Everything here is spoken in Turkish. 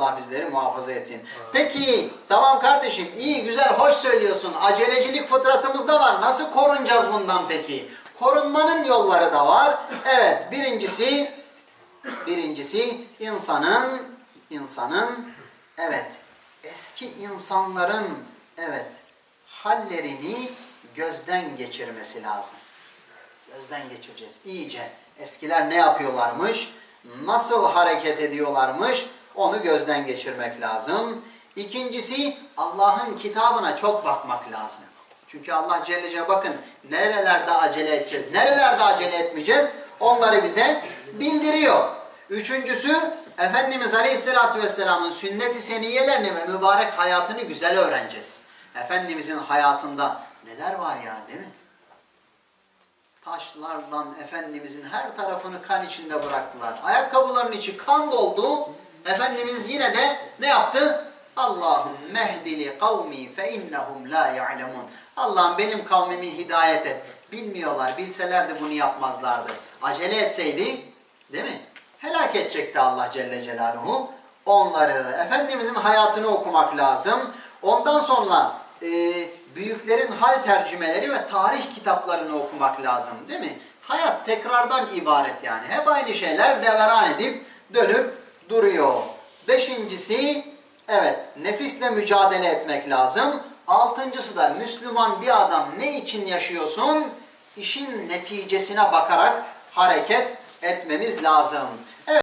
Allah bizleri muhafaza etsin. Peki tamam kardeşim iyi güzel hoş söylüyorsun. Acelecilik fıtratımızda var. Nasıl korunacağız bundan peki? Korunmanın yolları da var. Evet birincisi birincisi insanın insanın evet eski insanların evet hallerini gözden geçirmesi lazım gözden geçireceğiz iyice. Eskiler ne yapıyorlarmış, nasıl hareket ediyorlarmış onu gözden geçirmek lazım. İkincisi Allah'ın kitabına çok bakmak lazım. Çünkü Allah Celle Celaluhu bakın nerelerde acele edeceğiz, nerelerde acele etmeyeceğiz onları bize bildiriyor. Üçüncüsü Efendimiz Aleyhisselatü Vesselam'ın sünnet-i seniyelerini ve mübarek hayatını güzel öğreneceğiz. Efendimizin hayatında neler var ya değil mi? taşlardan Efendimizin her tarafını kan içinde bıraktılar. Ayakkabıların içi kan doldu. Efendimiz yine de ne yaptı? Allahum mehdili kavmi fe innahum la ya'lemun. Allah'ım benim kavmimi hidayet et. Bilmiyorlar. Bilselerdi bunu yapmazlardı. Acele etseydi değil mi? Helak edecekti Allah Celle Celaluhu. Onları Efendimizin hayatını okumak lazım. Ondan sonra e, büyüklerin hal tercümeleri ve tarih kitaplarını okumak lazım değil mi? Hayat tekrardan ibaret yani. Hep aynı şeyler deveran edip dönüp duruyor. Beşincisi evet nefisle mücadele etmek lazım. Altıncısı da Müslüman bir adam ne için yaşıyorsun? İşin neticesine bakarak hareket etmemiz lazım. Evet.